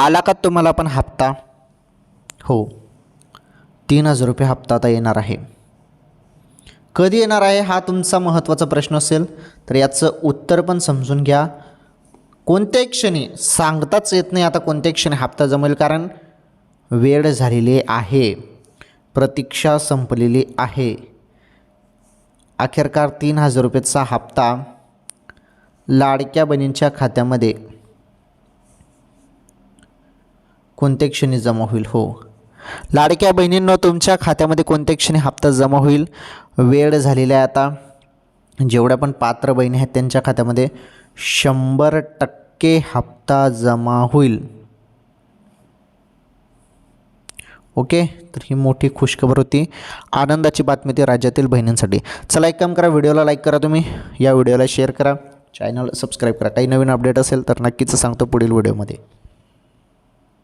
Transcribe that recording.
आला का तुम्हाला पण हप्ता? हो. तीन हजार रुपये हप्ता आता येणार आहे. कधी येणार आहे हा तुमचा महत्त्वाचा प्रश्न असेल तर याचं उत्तर पण समजून घ्या. कोणत्याही क्षणी सांगताच येत नाही आता कोणत्याही क्षणी हप्ता जमेल कारण वेळ झालेली आहे. प्रतीक्षा संपलेली आहे. अखेरकार तीन हजार रुपयेचा हप्ता लाडक्या बहिणींच्या खात्यामध्ये कोणत्या क्षणी जमा होईल? हो. लाडक्या बहिणींनो तुमच्या खात्यामध्ये कोणत्या क्षणी हप्ता जमा होईल? वेळ झालेला आहे आता. जेवढ्या पण पात्र बहिणी आहेत त्यांच्या खात्यामध्ये शंभर टक्के हप्ता जमा होईल. ओके? तर ही मोठी खुशखबर होती. आनंदाची बातमी ती राज्यातील बहिणींसाठी. चला एक काम करा व्हिडिओला लाईक करा तुम्ही. या व्हिडिओला शेअर करा. चॅनल सबस्क्राईब करा. काही नवीन अपडेट असेल तर नक्कीच सांगतो पुढील व्हिडिओमध्ये.